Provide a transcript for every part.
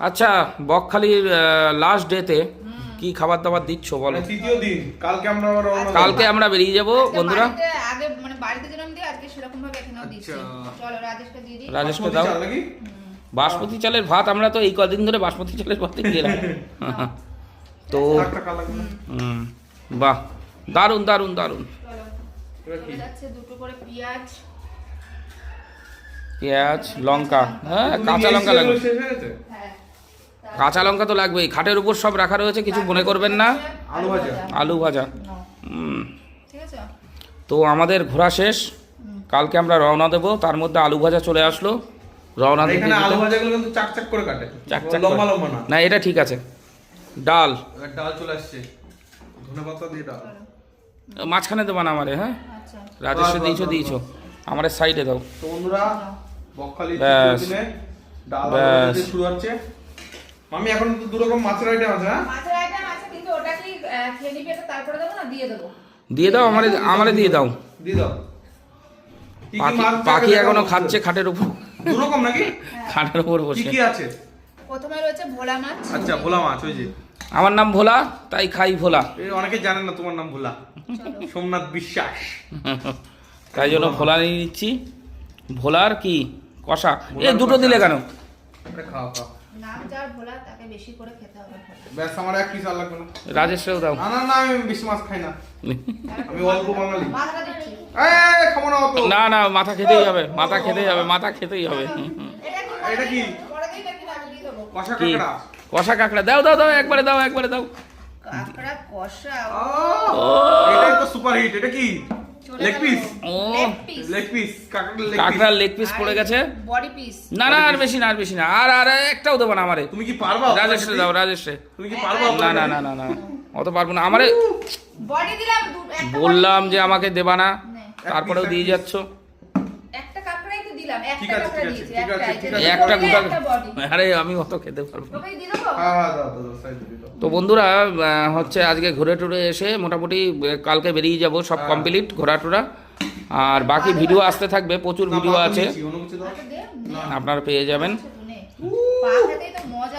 আচ্ছা বকখালির লাস্ট ডেতে কি খাবার দাবার দিচ্ছ বলো? মানে তৃতীয় দিন কালকে আমরা। কালকে আমরা বেরিয়ে যাব বন্ধুরা। বাড়িতে আগে মানে বাড়িতে যেরকম দিই আজকে সেরকম ভাবে এখানেও দিচ্ছি। আচ্ছা। চলো রাজেশকে দিয়ে দিই। রাজেশকে বাসমতি দাও। বাসমতি চালের ভাত আমরা তো এই কদিন ধরে বাসমতি চালের ভাতই খেলাম তো। হুম, বাহ যাচ্ছে দুটো করে পেঁয়াজ। পেঁয়াজ লঙ্কা। হ্যাঁ কাঁচা লঙ্কা লাগবে? হ্যাঁ। কাঁচা লঙ্কা তো লাগবেই। খাটের উপর সব রাখা রয়েছে কিছু মনে করবেন না? আলু ভাজা। আলু ভাজা। নাও, হুম, ঠিক আছে? তো আমাদের ঘোরা শেষ। কালকে আমরা রওনা দেবো। তার মধ্যে আলু ভাজা চলে আসলো। রওনা দিতে আলু ভাজাগুলো কিন্তু চাক চাক করে কাটে। লম্বা লম্বা না। না এটা ঠিক আছে। ডাল। ডাল চলে আসছে। ধনে দিয়ে ডাল। মাঝখানে দেবো না আমারে হ্যাঁ? আচ্ছা। রাজেশে বাহ, দিয়েছ দিয়েছ। আমার সাইডে দাও। তো বন্ধুরা বকখালি ব্যাস। দিনে ডাল ব্যাস। শুরু হচ্ছে। মামি এখন তো দু রকম মাছের আইটেম আছে হ্যাঁ? মাছের আইটেম আছে কিন্তু ওটা কি খেয়ে নিবি এটা তারপরে দেবো না? দিয়ে দেবো। দিয়ে দাও আমারে আমারে দিয়ে দাও। দিয়ে দাও। কি কি পাখি এখনও খাচ্ছে খাটের উপর। দু রকম নাকি? খাটের উপর বসে। কি আছে? প্রথমে রয়েছে ভোলা মাছ। আচ্ছা ভোলা মাছ ওই যে। আমার নাম ভোলা তাই খাই ভোলা। এই অনেকে জানেন না তোমার নাম ভোলা। সোমনাথ বিশ্বাস। তাই জন্য ভোলা নিয়ে নিচ্ছি। ভোলার কি? কষা। এ দুটো দিলে কেন? আরে খাও খাও। নাম যার ভোলা তাকে বেশি করে খেতে হবে ব্যাস আমার এক পিস আর লাগবে না। দাও। না না না আমি বেশি মাছ খাই না। আমি অল্প বাঙালি। এই খাব না অত। না না মাথা খেতেই হবে মাথা খেতেই হবে মাথা খেতেই হবে। হুম, হুম। এটা কি? এটা কি? পরে দিই নাকি না? আমি দিয়ে দেবো। কষা কাঁকড়া? কষা কাঁকড়া। দাও দাও দাও একবারে দাও একবারে দাও। কাঁকড়া কষা ও। এটাই তো সুপার হিট এটা কি? লেগ পিস ও। লেগ পিস লেগ পিস কাঁকড়ার লেগ পিস পড়ে গেছে। বডি পিস না না আর বেশি না আর বেশি না। আর আর একটাও দেবো না আমারে। তুমি কি পারবা? রাজেশে দাও রাজেশে। তুমি কি পারবা? না না না না না। অত পারব না। আমারে বডি দিলাম বললাম যে আমাকে দেবা না। তারপরেও দিয়ে যাচ্ছ। দিলাম ঠিক আছে, ঠিক আছে, ঠিক আছে, একটা ঠিক এই আছে। একটা গোটা আরে আমি অত খেতে পারব না। হ্যাঁ হ্যাঁ দাও দাও সাইড দিয়ে দাও। তো বন্ধুরা হচ্ছে আজকে ঘুরে টুরে এসে মোটামুটি কালকে বেরিয়ে যাব সব। কমপ্লিট ঘোরা টোরা। আর বাকি ভিডিও আসতে থাকবে প্রচুর ভিডিও আছে। আচ্ছা। আপনারা পেয়ে যাবেন।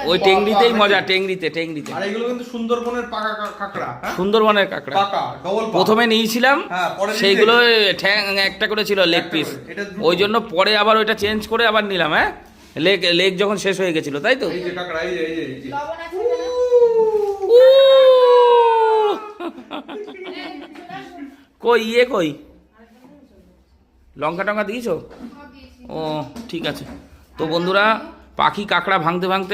ওই। টেংরিতেই মজা টেংরিতে টেংরিতে। আর এগুলো কিন্তু সুন্দরবনের পাকা কাঁকড়া হ্যাঁ? সুন্দরবনের কাঁকড়া। পাকা ডবল প্রথমে নিয়েছিলাম হ্যাঁ, সেইগুলো ঠ্যাং একটা করে ছিল লেগ পিস। ওই জন্য পরে আবার ওইটা চেঞ্জ করে আবার নিলাম হ্যাঁ? লেগ লেগ যখন শেষ হয়ে গেছিল তাই তো? কাঁকড়া এই যে এই যে এই যে। লবণ আছে না? কই ইয়ে কই? লঙ্কা টঙ্কা দিয়েছ। ও ঠিক আছে। তো বন্ধুরা পাখি কাঁকড়া ভাঙতে ভাঙতে